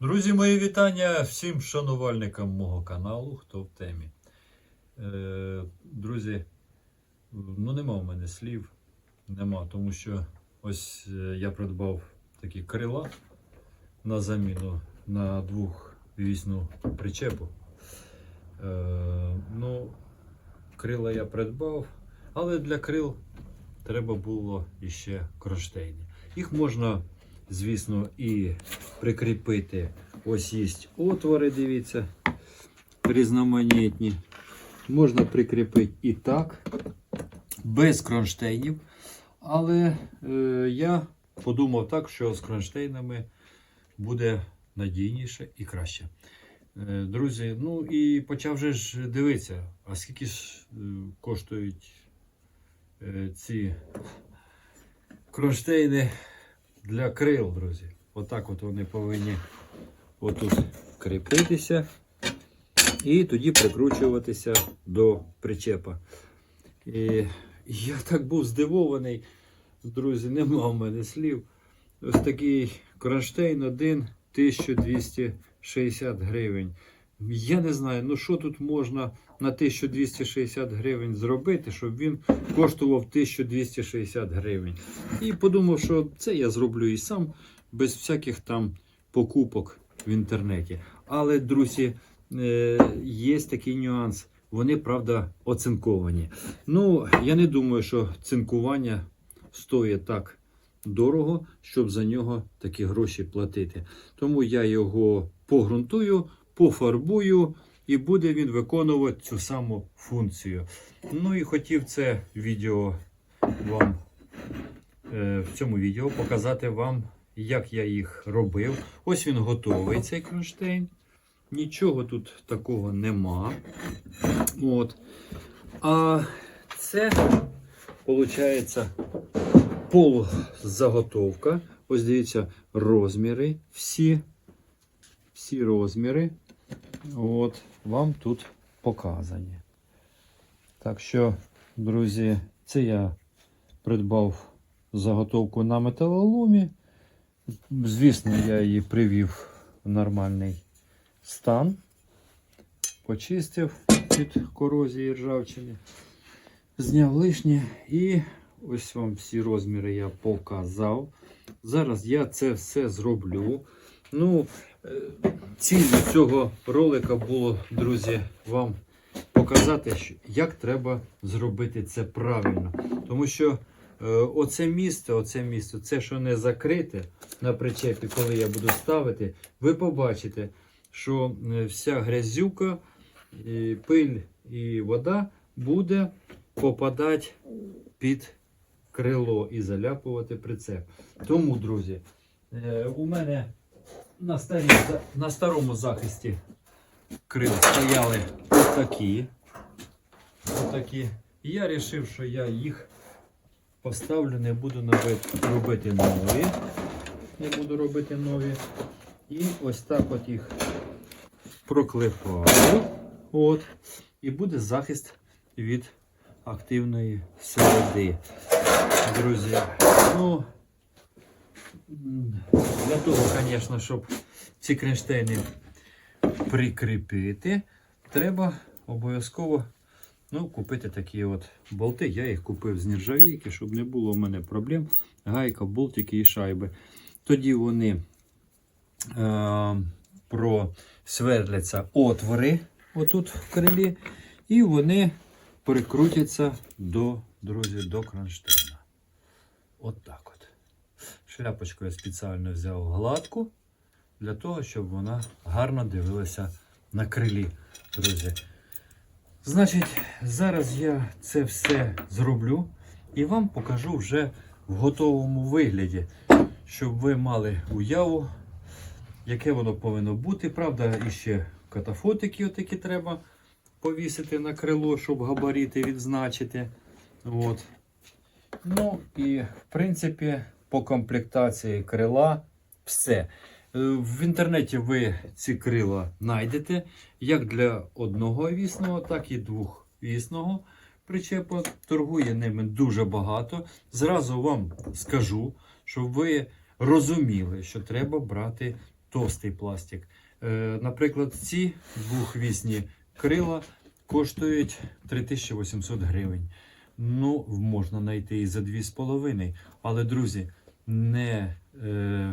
Друзі, мої вітання всім шанувальникам мого каналу, хто в темі. Е, друзі, ну нема в мене слів, нема, тому що ось е, я придбав такі крила на заміну на двохвісну причепу. Е, ну, крила я придбав, але для крил треба було іще кронштейни. Їх можна, звісно, і прикріпити. Ось є отвори, дивіться, різноманітні. Можна прикріпити і так, без кронштейнів. Але е, я подумав так, що з кронштейнами буде надійніше і краще. Е, Друзі, ну і почав же ж дивитися, а скільки ж е, коштують е, ці кронштейни для крил, друзі. Отак от вони повинні отут кріпитися і тоді прикручуватися до причепа. І я так був здивований, друзі, нема в мене слів. Ось такий кронштейн один 1260 гривень. Я не знаю, ну що тут можна на 1260 гривень зробити, щоб він коштував 1260 гривень. І подумав, що це я зроблю і сам, без всяких там покупок в інтернеті. Але, друзі, е, є такий нюанс. Вони, правда, оцинковані. Ну, я не думаю, що цинкування стоїть так дорого, щоб за нього такі гроші платити. Тому я його погрунтую, пофарбую, і буде він виконувати цю саму функцію. Ну і хотів це відео вам е, в цьому відео показати вам, як я їх робив. Ось він готовий, цей кронштейн. Нічого тут такого нема. От. А це, виходить, полузаготовка. Ось дивіться, розміри всі. Всі розміри. От, вам тут показані. Так що, друзі, це я придбав заготовку на металоломі. Звісно, я її привів в нормальний стан. Почистив від корозії ржавчини. Зняв лишнє і ось вам всі розміри я показав. Зараз я це все зроблю. Ну, ціль цього ролика було, друзі, вам показати, як треба зробити це правильно. Тому що е, оце місце, оце місце, це що не закрите на причепі, коли я буду ставити, ви побачите, що е, вся грязюка, і пиль і вода буде попадати під крило і заляпувати прицеп. Тому, друзі, е, у мене на, старі, на старому захисті крил стояли отакі. отакі. Я вирішив, що я їх поставлю, не буду робити нові. Не буду робити нові. І ось так от їх проклепаю. От. І буде захист від активної середи. Друзі, ну, для того, звісно, щоб ці кронштейни прикріпити, треба обов'язково ну, купити такі от болти. Я їх купив з нержавійки, щоб не було в мене проблем. Гайка, болтики і шайби. Тоді вони е, просверляться отвори отут в крилі, і вони прикрутяться до, друзі, до кронштейна. От так от. Шляпочку я спеціально взяв гладку для того, щоб вона гарно дивилася на крилі, друзі. Значить, зараз я це все зроблю і вам покажу вже в готовому вигляді, щоб ви мали уяву, яке воно повинно бути. Правда, іще катафотики отакі треба повісити на крило, щоб габарити відзначити. От. Ну і в принципі по комплектації крила все. Е, В інтернеті ви ці крила знайдете як для одного вісного, так і двохвісного причепа. Торгує ними дуже багато. Зразу вам скажу, щоб ви розуміли, що треба брати товстий пластик. Е, Наприклад, ці двохвісні крила коштують 3800 гривень. Ну, можна знайти і за 2,5. Але, друзі, не, е,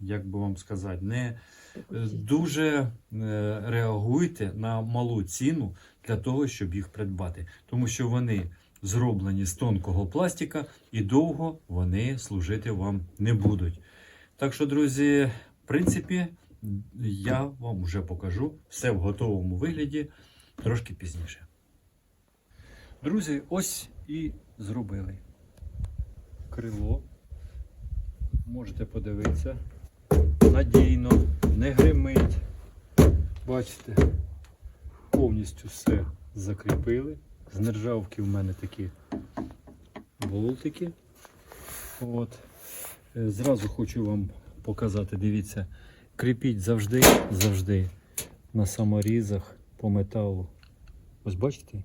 як би вам сказати, не е, дуже е, реагуйте на малу ціну для того, щоб їх придбати. Тому що вони зроблені з тонкого пластика і довго вони служити вам не будуть. Так що, друзі, в принципі, я вам вже покажу все в готовому вигляді трошки пізніше. Друзі, ось і зробили крило. Можете подивитися. Надійно, не гримить. Бачите, повністю все закріпили. З нержавки в мене такі болтики. От. Е, Зразу хочу вам показати, дивіться, кріпіть завжди, завжди на саморізах по металу. Ось бачите?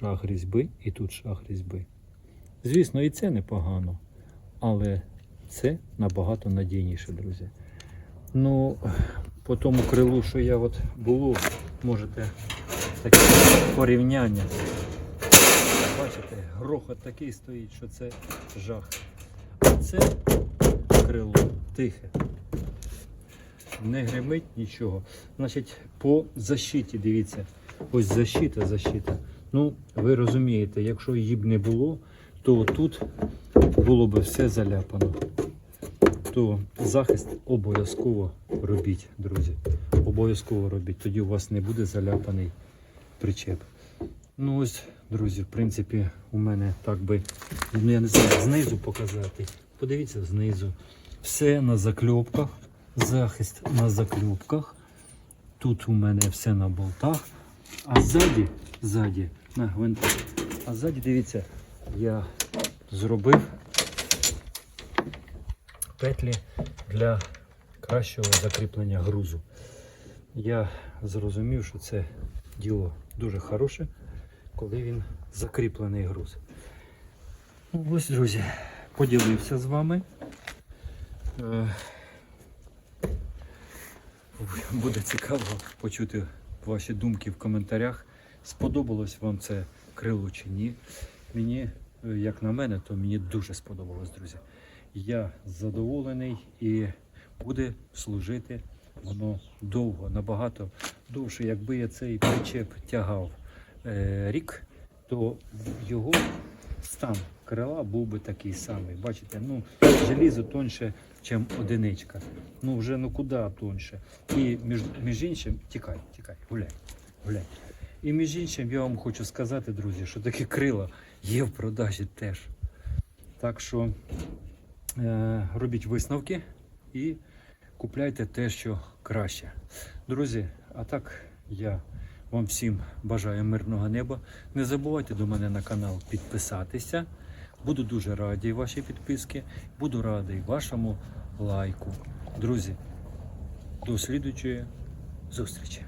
Шаг різьби і тут шаг різьби. Звісно, і це непогано, але це набагато надійніше, друзі. Ну, по тому крилу, що я от було, можете таке порівняння. Бачите, грохот такий стоїть, що це жах. А це крило тихе. Не гримить нічого. Значить, по защиті, дивіться, ось защита, защита. Ну, ви розумієте, якщо її б не було, то тут було б все заляпано. То захист обов'язково робіть, друзі. Обов'язково робіть. Тоді у вас не буде заляпаний причеп. Ну ось, друзі, в принципі, у мене так би, ну я не знаю, знизу показати. Подивіться знизу. Все на закльопках. Захист на закльопках. Тут у мене все на болтах. А ззаді, ззаді, на гвинтах. А ззаді, дивіться, я зробив петлі для кращого закріплення грузу. Я зрозумів, що це діло дуже хороше, коли він закріплений груз. Ну, Ось, друзі, поділився з вами. Е, Буде цікаво почути ваші думки в коментарях. Сподобалось вам це крило чи ні. Мені, е, як на мене, то мені дуже сподобалось, друзі. Я задоволений і буде служити воно довго, набагато довше. Якби я цей причеп тягав е, рік, то його стан крила був би такий самий. Бачите, ну желізо тоньше, ніж одиничка. Ну вже ну куди тоньше. І між, між іншим, тікай, тікай, гуляй, гуляй. І між іншим я вам хочу сказати, друзі, що такі крила є в продажі теж. Так що е, робіть висновки і купляйте те, що краще. Друзі, а так я вам всім бажаю мирного неба. Не забувайте до мене на канал підписатися. Буду дуже радий вашій підписці. Буду радий вашому лайку. Друзі, до слідучої зустрічі.